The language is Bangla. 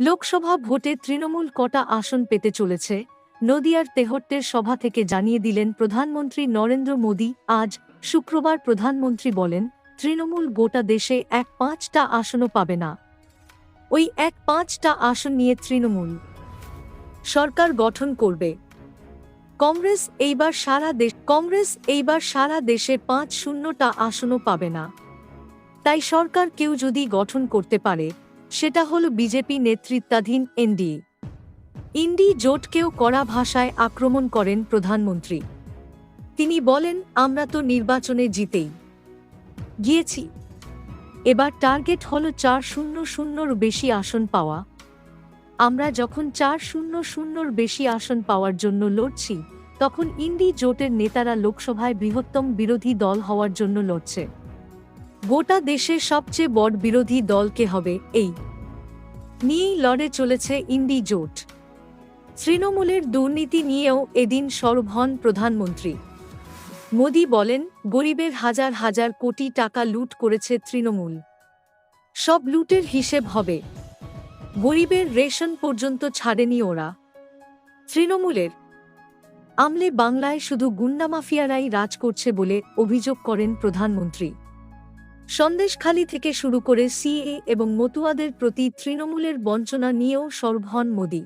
লোকসভা ভোটে তৃণমূল কটা আসন পেতে চলেছে, নদিয়ার তেহট্টের সভা থেকে জানিয়ে দিলেন প্রধানমন্ত্রী নরেন্দ্র মোদী। আজ শুক্রবার প্রধানমন্ত্রী বলেন, তৃণমূল গোটা দেশে এক পাঁচটা আসনও পাবে না। ওই এক পাঁচটা আসন নিয়ে তৃণমূল সরকার গঠন করবে। কংগ্রেস এইবার সারা দেশ, কংগ্রেস এইবার সারা দেশে পাঁচ শূন্যটা আসনও পাবে না। তাই সরকার কেউ যদি গঠন করতে পারে সেটা হল বিজেপি নেতৃত্বাধীন এনডিএ। ইন্ডি জোটকেও কড়া ভাষায় আক্রমণ করেন প্রধানমন্ত্রী। তিনি বলেন, আমরা তো নির্বাচনে জিতেই। গিয়েছি। এবার টার্গেট হল চার শূন্য শূন্যর বেশি আসন পাওয়া। আমরা যখন চার শূন্য শূন্যর বেশি আসন পাওয়ার জন্য লড়ছি, তখন ইন্ডি জোটের নেতারা লোকসভায় বৃহত্তম বিরোধী দল হওয়ার জন্য লড়ছে। গোটা দেশে সবচেয়ে বড় বিরোধী দলকে হবে এই। নিয়েই লড়ে চলেছে ইন্ডি জোট। তৃণমূলের দুর্নীতি নিয়েও এদিন সরব হন প্রধানমন্ত্রী। মোদি বলেন, গরিবের হাজার হাজার কোটি টাকা লুট করেছে তৃণমূল। সব লুটের হিসেব হবে। গরিবের রেশন পর্যন্ত ছাড়েনি ওরা। তৃণমূলের আমলে বাংলায় শুধু গুন্ডা মাফিয়ারাই রাজ করছে বলে অভিযোগ করেন প্রধানমন্ত্রী। সন্দেশখালী থেকে শুরু করে সিএ এবং মতুয়াদের প্রতি তৃণমূলের বঞ্চনা নিয়েও সরব হন মোদী।